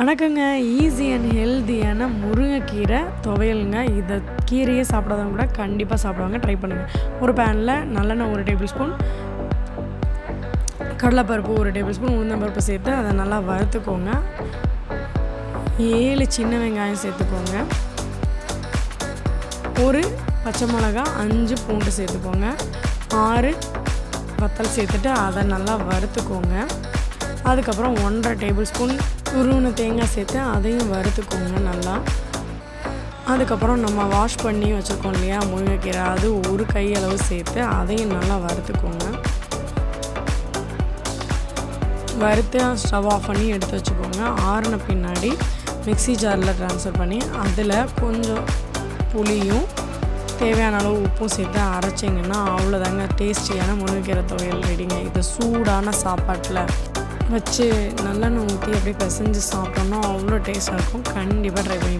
வணக்கங்க. Easy and ஹெல்த்தியான முருங்கைக்கீரை துவையலுங்க. இதை கீரையே சாப்பிடாதவங்க கூட கண்டிப்பாக சாப்பிடுவாங்க. ட்ரை பண்ணுங்கள் ஒரு பேனில் நல்லெண்ணெய் ஒரு டேபிள் ஸ்பூன் கடலைப்பருப்பு ஒரு டேபிள் ஸ்பூன் உளுந்தம்பருப்பு சேர்த்து அதை நல்லா வறுத்துக்கோங்க. ஏழு சின்ன வெங்காயம் சேர்த்துக்கோங்க. ஒரு பச்சை மிளகா அஞ்சு பூண்டு சேர்த்துக்கோங்க. ஆறு வத்தல் சேர்த்துட்டு அதை நல்லா வறுத்துக்கோங்க. அதுக்கப்புறம் ஒன்றரை டேபிள் ஸ்பூன் துருவின தேங்காய் சேர்த்து அதையும் வறுத்துக்கோங்க நல்லா. அதுக்கப்புறம் நம்ம வாஷ் பண்ணி வச்சுருக்கோம் இல்லையா முருங்கைக்கீரை. அது ஒரு கையளவு சேர்த்து அதையும் நல்லா வறுத்துக்கோங்க. வறுத்து ஸ்டவ் ஆஃப் பண்ணி எடுத்து வச்சுக்கோங்க. ஆறின பின்னாடி மிக்ஸி ஜாரில் ட்ரான்ஸ்ஃபர் பண்ணி அதில் கொஞ்சம் புளியும் தேவையான அளவு உப்பும் சேர்த்து அரைச்சிங்கன்னா அவ்வளோதாங்க டேஸ்டியான முருங்கைக்கீரை துவையல் ரெடிங்க இது சூடான சாப்பாட்டில். வச்சு நல்லெண்ணெய் ஊற்றி அப்படியே பிசைஞ்சு சாப்பிட்டோம்னா அவ்வளோ டேஸ்ட்டாக இருக்கும். கண்டிப்பாக ட்ரை பண்ணி